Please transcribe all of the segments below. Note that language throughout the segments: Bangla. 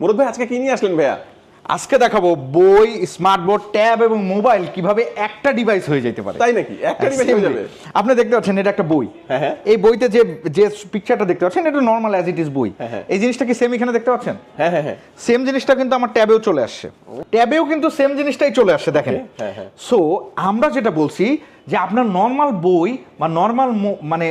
মুরদ ভাই আজকে কি নিয়ে আসলেন ভাইয়া আজকে দেখাবো বই স্মার্ট বোর্ড ট্যাব এবং মোবাইল কীভাবে একটা ডিভাইস হয়ে যেতে পারে তাই নাকি? একটা device হয়ে যাবে? আপনি দেখতে পাচ্ছেন এটা একটা বই হ্যাঁ, হ্যাঁ। এই বইতে যে যে পিকচারটা দেখতে পাচ্ছেন এটা নর্মাল অ্যাজ ইট ইজ বই হ্যাঁ, হ্যাঁ। এই জিনিসটা কি সেম এখানে দেখতে পাচ্ছেন হ্যাঁ হ্যাঁ হ্যাঁ সেম জিনিসটা কিন্তু আমার ট্যাবেও চলে আসছে ট্যাবেও কিন্তু সেম জিনিসটাই চলে আসছে দেখেন হ্যাঁ, হ্যাঁ। সো আমরা যেটা বলছি যে আপনার নর্মাল বই বা নর্মাল মানে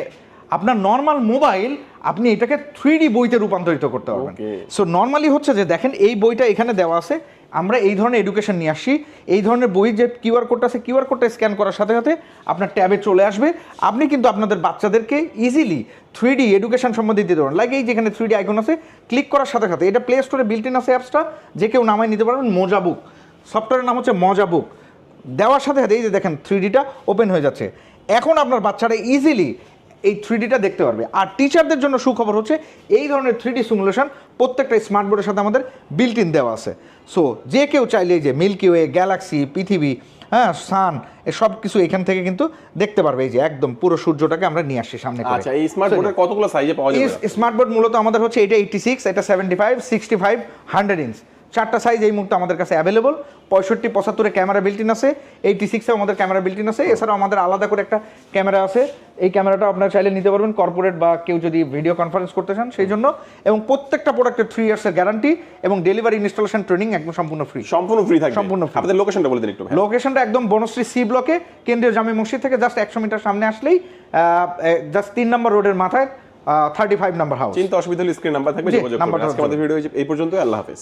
আপনার নর্মাল মোবাইল আপনি এটাকে থ্রি ডি বইতে রূপান্তরিত করতে পারবেন। সো নর্মালি হচ্ছে যে দেখেন এই বইটা এখানে দেওয়া আছে। আমরা এই ধরনের এডুকেশন নিয়ে আসি। এই ধরনের বই যে কিউআর কোডটা আছে কিউআর কোডটা স্ক্যান করার সাথে সাথে আপনার ট্যাবে চলে আসবে। আপনি কিন্তু আপনাদের বাচ্চাদেরকে ইজিলি থ্রি ডি এডুকেশন সম্বন্ধে দিতে পারবেন। লাইক এই যেখানে থ্রি ডি আইকন আছে ক্লিক করার সাথে সাথে এটা প্লে স্টোরে বিল্ট ইন আছে অ্যাপসটা যে কেউ নামায় নিতে পারবেন মজা বুক সফটওয়্যারের নাম হচ্ছে মজা বুক দেওয়ার সাথে সাথে এই যে দেখেন থ্রি ডিটা ওপেন হয়ে যাচ্ছে। এখন আপনার বাচ্চারা ইজিলি এই থ্রি ডিটা দেখতে পারবে। আর টিচারদের জন্য সুখবর হচ্ছে এই ধরনের থ্রি ডি সিমুলেশন প্রত্যেকটা স্মার্ট বোর্ডের সাথে আমাদের বিল্ট ইন দেওয়া আছে। সো যে কেউ চাইলে এই যে মিল্কি ওয়ে গ্যালাক্সি পৃথিবী হ্যাঁ সান সব কিছু এখান থেকে কিন্তু দেখতে পারবে। এই যে একদম পুরো সূর্যটাকে আমরা নিয়ে আসছি সামনে আচ্ছা এই স্মার্ট বোর্ডের কতগুলো সাইজে পাওয়া যাবে? স্মার্ট বোর্ড মূলত আমাদের হচ্ছে এটা এইটটি সিক্স এটা seventy five sixty five hundred inch চারটা সাইজ এই মুহূর্তে আমাদের কাছে অ্যাভেলেবল পঁয়ষট্টি পঁচাত্তরে ক্যামেরা বিল্টিন আছে এইটি সিক্সেও আমাদের ক্যামেরা বিল্টিন আছে। এছাড়াও আমাদের আলাদা করে একটা ক্যামেরা আছে এই ক্যামেরাটা আপনারা চাইলে নিতে পারবেন কর্পোরেট বা কেউ যদি ভিডিও কনফারেন্স করতে চান সেই জন্য। এবং প্রত্যেকটা প্রোডাক্টের থ্রি ইয়ার্সের গ্যারান্টি এবং ডেলিভারি ইনস্টলেশন ট্রেনিং একদম সম্পূর্ণ ফ্রি সম্পূর্ণ ফ্রি থাকবে। সম্পূর্ণ। আপনাদের লোকেশনটা বলে দিন একটু লোকেশনটা একদম বনশ্রী সি ব্লকে কেন্দ্রীয় জামে মসজিদ থেকে জাস্ট একশো মিটার সামনে আসলেই জাস্ট তিন নম্বর রোডের মাথায় থার্টি ফাইভ নাম্বার হাউস চিন্তা অসুবিধা হলে স্ক্রিন নাম্বার থাকবে যোগাযোগ করবেন। আজকে আমাদের ভিডিও এই পর্যন্ত আল্লাহ হাফেজ।